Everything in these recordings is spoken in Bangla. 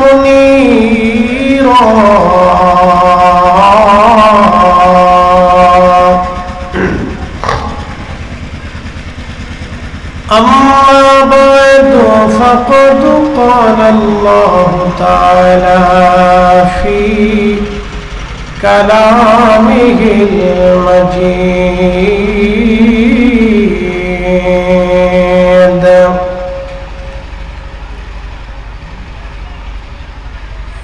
منيرا أما بعد فقد قال الله تعالى في كلامه المجيد.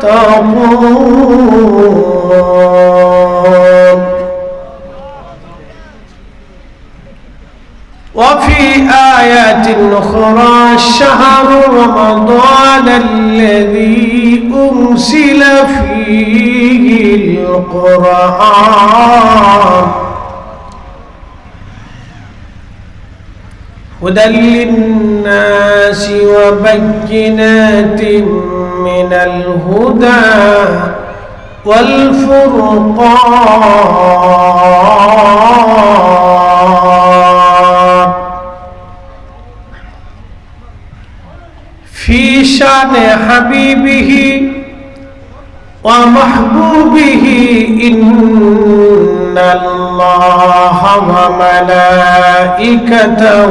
تتقون وفي آيات أخرى شهر رمضان الذي أنزل فيه القرآن. هدى للناس وبينات من الهدى والفرقان. في شان حبيبه ومحبوبه إن الله وملائكته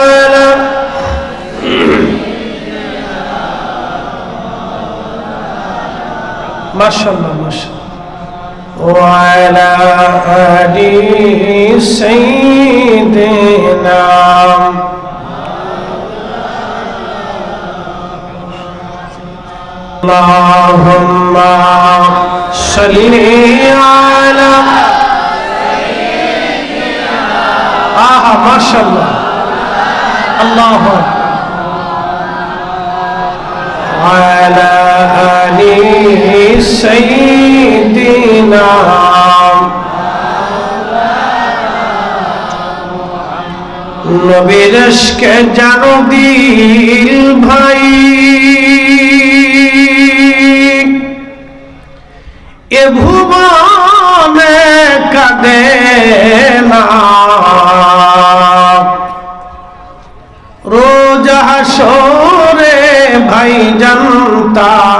شاء الله ما شاء الله. وعلى آل سيدنا اللهم صل على آه ما شاء الله. الله أكبر على سيدنا নবীর কে জানো দিল ভাই এ ভুবনে কাঁদে না রোজ হাসরে ভাই জানতারা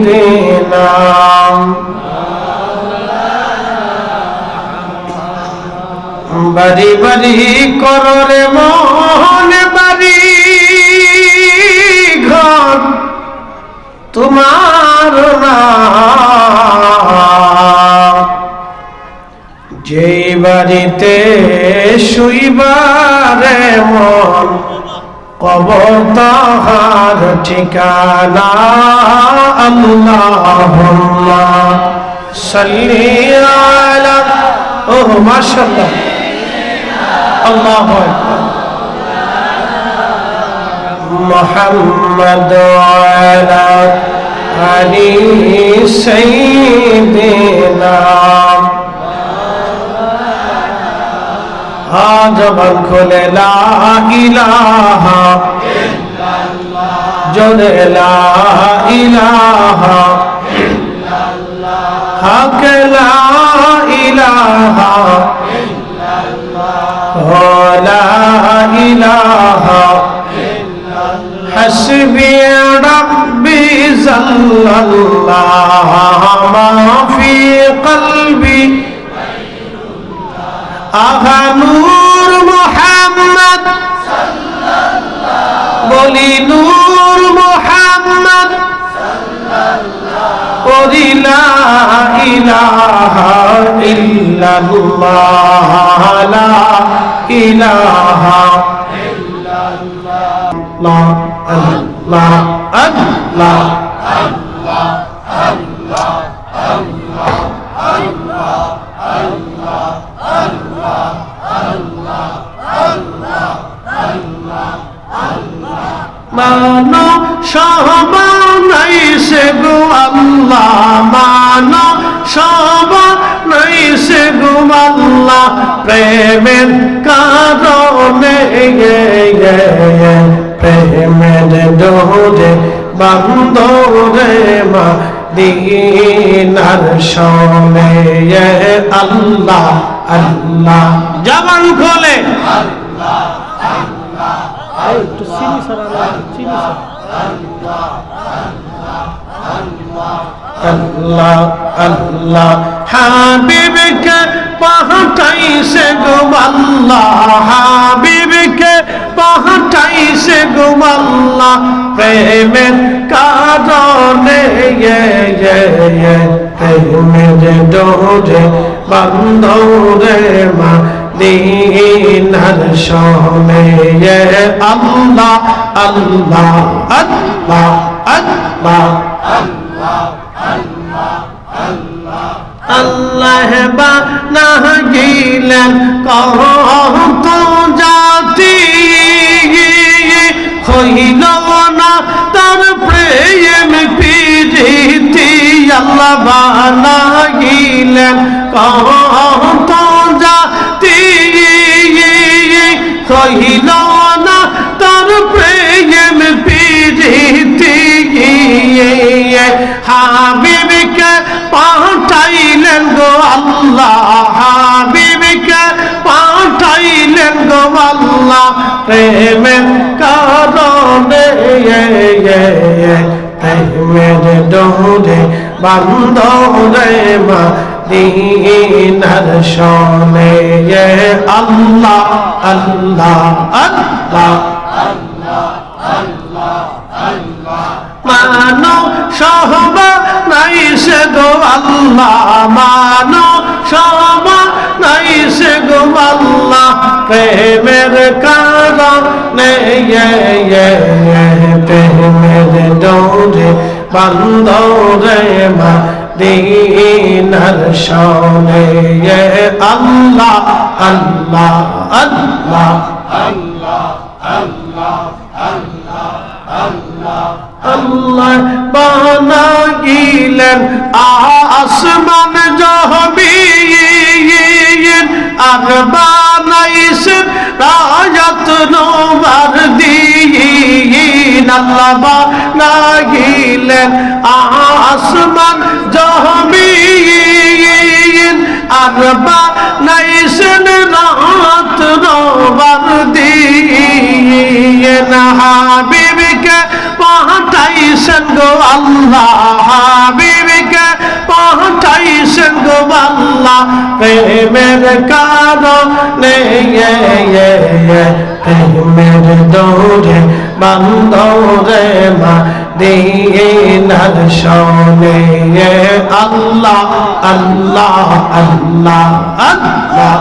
বাড়ি বাড়ি কররে মোহন বাড়ি ঘর। তোমার নাম যেই বাড়িতে শুইবারে মন, কবর তাহার ঠিকানা আল্লাহুম্মা সাল্লি আলা ও মাশাআল্লাহ আল্লাহ মোহাম্মদ আলী সৈদিনা জবান খোলে লা ইলাহা জোরে লা ইলাহা হক ইলাহা لا إله حسبي ربي زل الله ما في قلبي أها نور محمد بولي نور মানো সহবানাই সে গো আল্লাহ মানো সহবানাই সে গো আল্লাহ প্রেমের কারণে প্রেমের ডোরে বান্দরে মা দিনার সনে আল্লাহ আল্লাহ। জবান খোলে। একটু চিনি ছাড়া চিনি আল্লাহ আল্লাহ। হাবিবকে পাহাটাইছে গো আল্লাহ, হাবিবকে পাহাটাইছে গো আল্লাহ। প্রেমের কারণে প্রেমের ডোরে বান্ধরে মা দিনার সনে আল্লাহ আল্লাহ আল্লাহ আল্লাহ আল্লাহ। বানা গিলেন কত জাতি। হইল না তার প্রেম পিরিতি। আল্লাহ বানা গিলেন কত জাতি। হইল প্রেমের কারণে প্রেমের ডোরে বান্ধরে মা দিনার সনে আল্লাহ আল্লাহ আল্লাহ, মানো সহবা নাই সে গো আল্লাহ, মানো সহবা নাই সে গো আল্লাহ, প্রেমের কারণে প্রেমের ডোরে বান্ধরে মা দিনার সনে আল্লাহ আল্লাহ আল্লাহ আল্লাহ বানা গিলেন আসমান জহবিন আর বানাইছেন নোবার দিন আল্লাহ বানা গিলেন দিলেন আসমান জহমিন। আর বানাইছেন রাত রবার দিন। হাবিবকে পাঠাইছেন গো আল্লাহ, হাবিবকে পাঠাইছেন গো আল্লাহ। প্রেমের কারণে প্রেমের দৌড়ে বান্ধরে মা দিনার শোনে আল্লাহ আল্লাহ আল্লাহ আল্লাহ।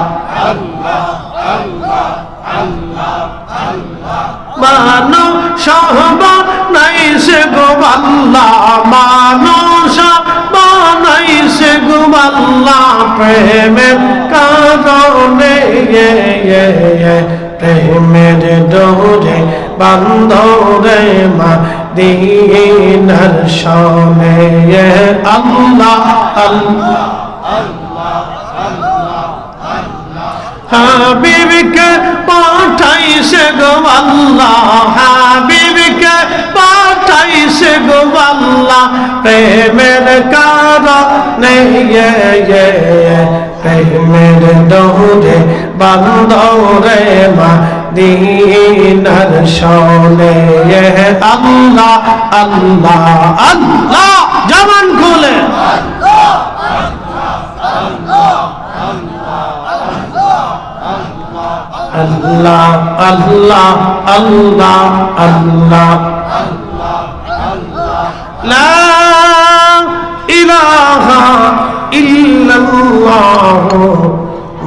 মানো সহব নাইসে গো আল্লাহ, মানুষ বানাইছে গো আল্লাহ। প্রেমের কারণে বান্ধরে মা দিনার শোনে আল্লাহ আল্লাহ হাবিবকে পাঠাইছে গো আল্লাহ, হাবিবকে পাঠাইছে গো আল্লাহ। প্রেমের কারণে প্রেমের দৌড়ে বান্ধরে মা দিনার শোনে। আল্লাহ আল্লাহ আল্লাহ। জমান খুলে। আল্লাহ আল্লাহ আল্লাহ আল্লাহ। লা ইলাহা ইল্লাল্লাহ।